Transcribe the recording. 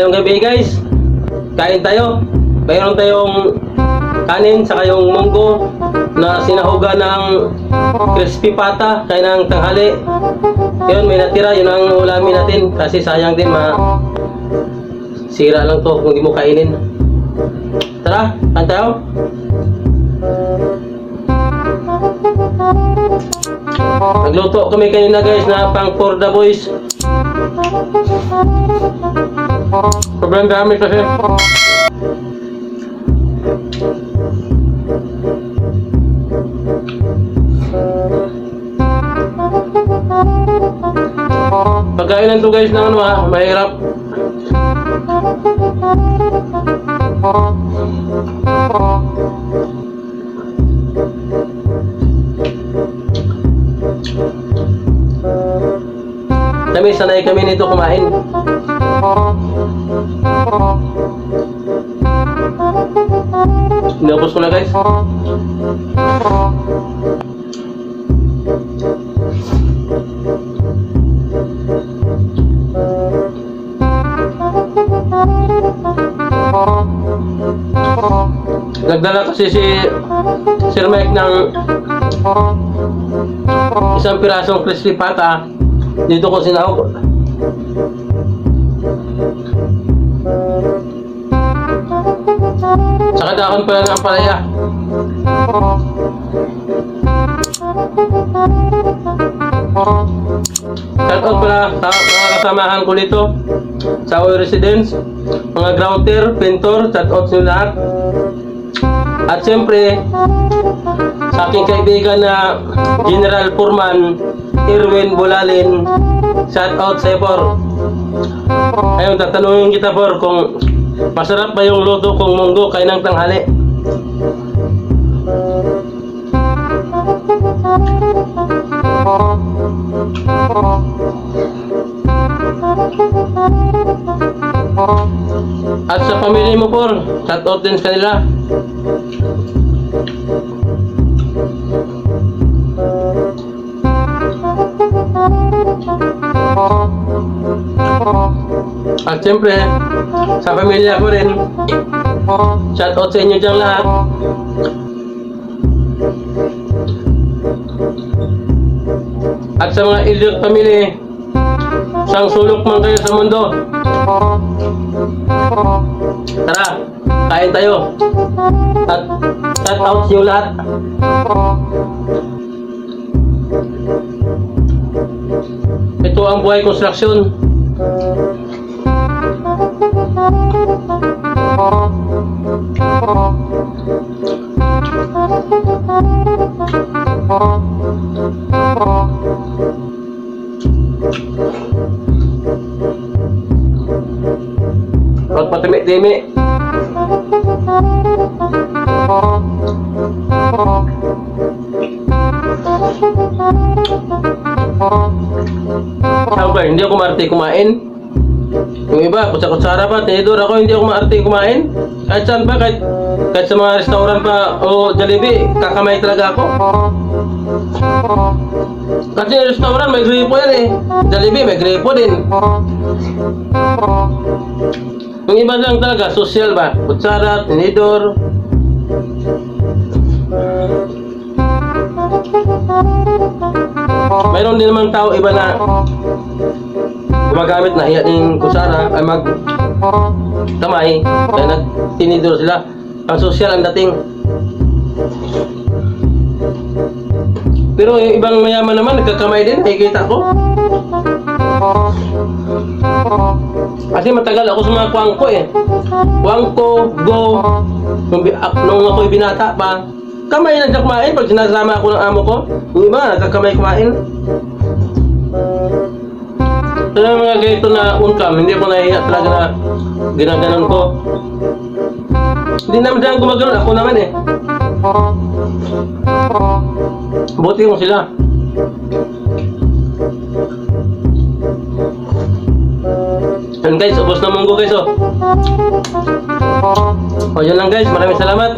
Ngayong gabi guys, kain tayo. Mayroon tayong kanin sa yung munggo na sinahugan ng crispy pata kaya ng tanghali. Yun, may natira. Yun ang ulamin natin kasi sayang din ma sira lang to kung di mo kainin. Tara, kain tayo. Nagluto kami kanina guys na pang for the boys. Sobrang dami kasi. Pagkainan to guys ng ano ha, mahirap. Kami sanay kami nito kumain. Inubos ko na guys. Nagdala kasi si Sir Mike ng isang pirasong crispy pata dito ko sinahog. Dahon pala ng palaya. Shout out pala sa mga kasamahan ko dito sa Oil Residence, mga grouter, pintor, shout out nyo lahat. At siyempre, sa aking kaibigan na General Foreman, Irwin Bulalin, shout out sa Por. Ayun, tatanungin kita Por kung masarap ba yung luto kong munggo kay ng tanghali. At sa pamilya mo Por, shout out din sa kanila. At siyempre, sa pamilya ko rin, shout out sa inyo dyan lahat. At sa mga Elliot family, isang sulok man kayo sa mundo. Tara, kain tayo. At shout out sa inyo lahat. Ito ang buhay construction. Huwag patimi-timi. Ako ba, hindi ako maarte kumain. Yung iba, kutsa-kutsara pa, tinidor ako, hindi ako maarte kumain. Kahit saan pa, kahit, kahit sa mga restaurant pa o Jollibee, kakamay talaga ako. Kasi yung restaurant, may gripo yan eh. Jollibee, may gripo din. Yung iba lang talaga, social ba? Kutsara, tinidor. Mayroon din naman tao iba na gumagamit na iya yung kutsara ay mag kamay kaya nagtinidor sila. Ang social ang dating. Pero yung ibang mayaman naman nagkakamay din, nakikita ko. Kasi matagal ako sa mga kwangko eh. Kwangko, go, nung, nung ako'y binata pa, kamay na kumain pag sinasama ako ng amo ko. Yung iba, nagkakamay kumain. Na mga ganito na uncam, hindi ako nahiya talaga na ginaganon ko. Hindi naman sila gumaganon, ako naman eh. Buti kong sila. Yan guys, ubos na munggo guys oh. O yun lang guys, maraming salamat.